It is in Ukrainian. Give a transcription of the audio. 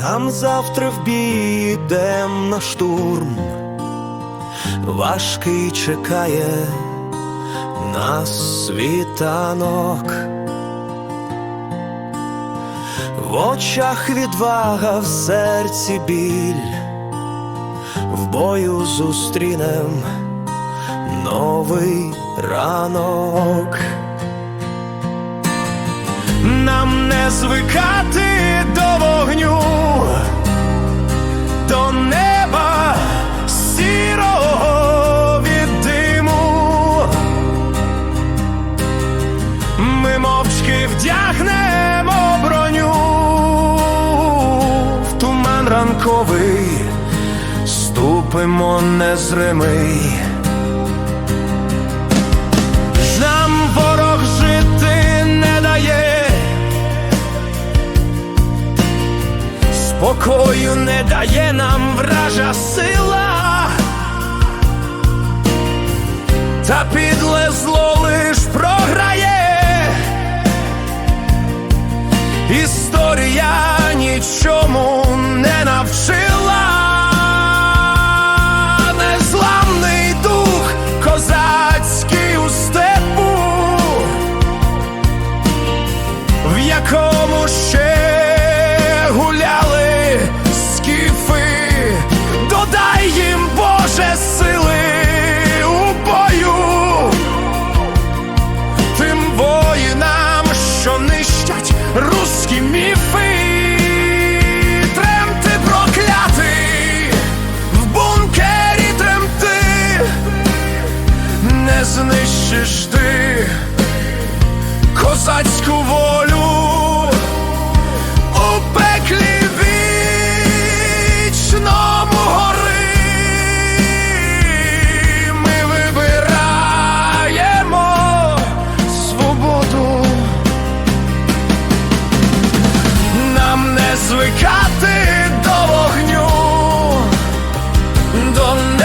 Нам завтра в бій йдем на штурм, важкий чекає нас світанок. В очах відвага, в серці біль, в бою зустрінем новий ранок. Ранковий, ступимо незримий. Нам ворог жити не дає, спокою не дає нам вража сила, та підле завжди козацьку волю у пеклі вічному гори ми вибираємо свободу, нам не звикати до вогню. до не.